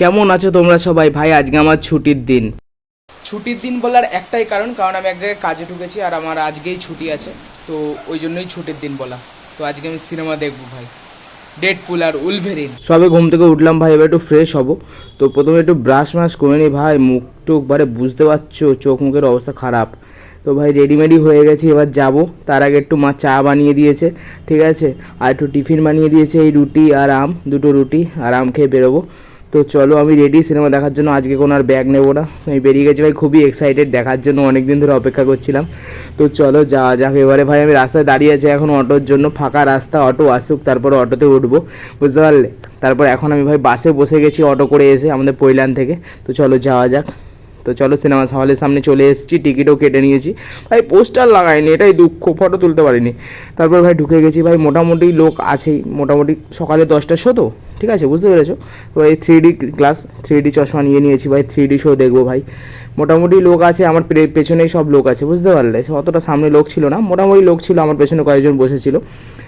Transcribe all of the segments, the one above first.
কেমন আছো তোমরা সবাই? ভাই আজকে আমার ছুটির দিন। ছুটির দিন বলার একটাই কারণ কারণ আমি এক জায়গায় কাজে ঢুকেছি আর আমার আজকেই ছুটি আছে। তো ওই জন্যই ছুটির দিন বলা। তো আজকে আমি সিনেমা দেখব ভাই। ডেড পুল আর উলভেরিন। সবে ঘুম থেকে উঠলাম ভাই এবার একটু ফ্রেশ হব। তো প্রথমে একটু ব্রাশ ম্রাশ করে নিই ভাই মুখ টুক বারে বুঝতে পারছ চোখ মুখের অবস্থা খারাপ। তো ভাই রেডিমেডি হয়ে গেছি এবার যাব। তার আগে একটু মা চা বানিয়ে দিয়েছে ঠিক আছে? আর একটু টিফিন বানিয়ে দিয়েছে এই রুটি আর আম দুটো রুটি আর আম খেয়ে বেরোবো। তো চলো আমি রেডি সিনেমা দেখার জন্য। আজকে কোনো আর ব্যাগ নেব না। আমি বেরিয়ে গেছি ভাই, খুবই এক্সাইটেড দেখার জন্য। অনেক দিন ধরে অপেক্ষা করছিলাম। তো চলো যাওয়া যাক। এবারে ভাই, আমি রাস্তায় দাঁড়িয়ে আছি এখন অটোর জন্য। ফাঁকা রাস্তা, অটো আসুক, তারপরে অটোতে উঠবো। বুঝতে পারলে? তারপর এখন আমি ভাই বাসে বসে গেছি অটো করে এসে আমাদের পৈলান থেকে। তো চলো যাওয়া যাক। তো চলো সিনেমা হলের সামনে চলে এসেছি। টিকিটও কেটে নিয়েছি। ভাই পোস্টার লাগাইনি, এটাই দুঃখ। ফটো তুলতে পারিনি। তারপর ভাই ঢুকে গেছি ভাই। মোটামুটি লোক আছেই। মোটামুটি সকালে দশটার শো তো? ঠিক আছে? বুঝতে পেরেছ? তো এই three D class three D চশমা নিয়ে নিয়েছি ভাই থ্রি ডি শো দেখব ভাই। মোটামুটি লোক আছে, আমার পেছনেই সব লোক আছে, বুঝতে পারলে? অতটা সামনে লোক ছিল না, মোটামুটি লোক ছিল, আমার পেছনে কয়েকজন বসেছিল।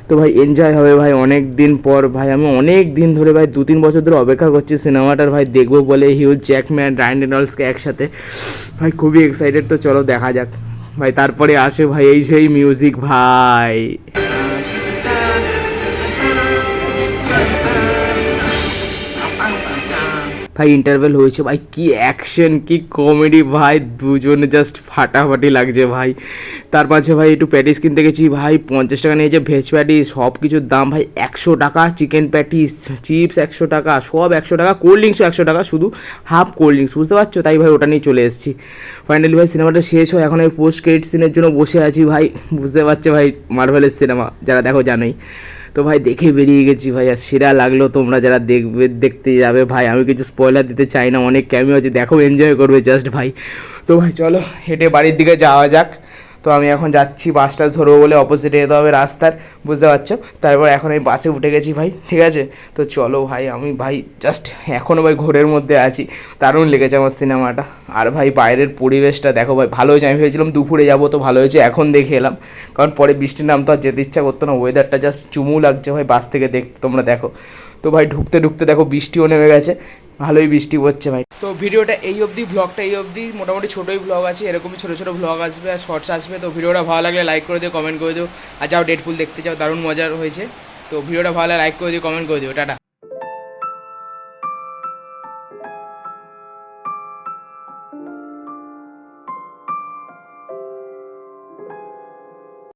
তো ভাই এনজয় হবে ভাই অনেক দিন পর ভাই, আমি অনেক দিন ধরে ভাই দু তিন বছর ধরে অপেক্ষা করছি সিনেমাটার, ভাই, দেখব বলে হিউজ জ্যাকম্যান রায়ন রেনল্ডসকে একসাথে। ভাই, খুবই এক্সাইটেড তো চলো দেখা যাক। ভাই, তারপরে আসে ভাই, এই সেই মিউজিক ভাই। ভাই ইন্টারভেল হয়েছে ভাই, কি অ্যাকশন কি কমেডি ভাই, দুজনে জাস্ট ফাটাফাটি লাগছে ভাই। তার পাশে ভাই একটু প্যাটিস কিনতে গেছি ভাই, পঞ্চাশ টাকা নিয়েছে ভেজ প্যাটিস সব কিছুর দাম ভাই একশো টাকা চিকেন প্যাটিস চিপস একশো টাকা, সব একশো টাকা কোল্ড ড্রিঙ্কসও একশো টাকা, শুধু হাফ কোল্ড ড্রিঙ্কস বুঝতে পারছ? তাই ভাই ওটা নিয়ে চলে এসেছি। ফাইনালি ভাই সিনেমাটা শেষ হয় এখন আমি পোস্ট ক্রেডিট সিনের জন্য বসে আছি ভাই, বুঝতে পারছ ভাই মার্ভেলের সিনেমা যারা দেখো জানোই। তো ভাই দেখে বেরিয়ে গেছি ভাই, আর সেরা লাগল তোমরা যারা দেখবে, দেখতে যাবে ভাই। আমি কিছু স্পয়লার দিতে চাই না, অনেক ক্যামিও আছে, দেখো এনজয় করবে জাস্ট ভাই। তো ভাই চলো, হেঁটে বাড়ির দিকে যাওয়া যাক। তো আমি এখন যাচ্ছি বাসটা ধরবো বলে অপোজিটে যেতে হবে রাস্তার, বুঝতে পারছ? তারপর এখন আমি বাসে উঠে গেছি ভাই, ঠিক আছে? তো চলো ভাই, আমি ভাই জাস্ট এখনও ভাই ঘোরের মধ্যে আছি, দারুণ লেগেছে আমার সিনেমাটা আর ভাই বাইরের পরিবেশটা দেখো ভাই, ভালো হয়েছে। আমি ভেবেছিলাম দুপুরে যাব, তো ভালো হয়েছে, এখন দেখে এলাম। কারণ পরে বৃষ্টির নাম তো আর যেতে ইচ্ছা করতো না ওয়েদারটা জাস্ট চুমু লাগছে ভাই বাস থেকে দেখতে তোমরা দেখো। তো ভাই ঢুকতে ঢুকতে দেখো বৃষ্টিও নেমে গেছে। ভালোই বৃষ্টি পড়ছে ভাই। তো ভিডিওটা এই অবধি ব্লগটা এই অবধি, মোটামুটি ছোটোই ব্লগ আছে, এরকমই ছোটো ছোটো ব্লগ আসবে আর শর্টস আসবে, তো ভিডিওটা ভালো লাগলে লাইক করে দিও কমেন্ট করে দিও। আর যাও ডেটফুল দেখতে চাও দারুণ মজার হয়েছে। তো ভিডিওটা ভালো লাগলে লাইক করে দিও কমেন্ট করে দিও। টাটা।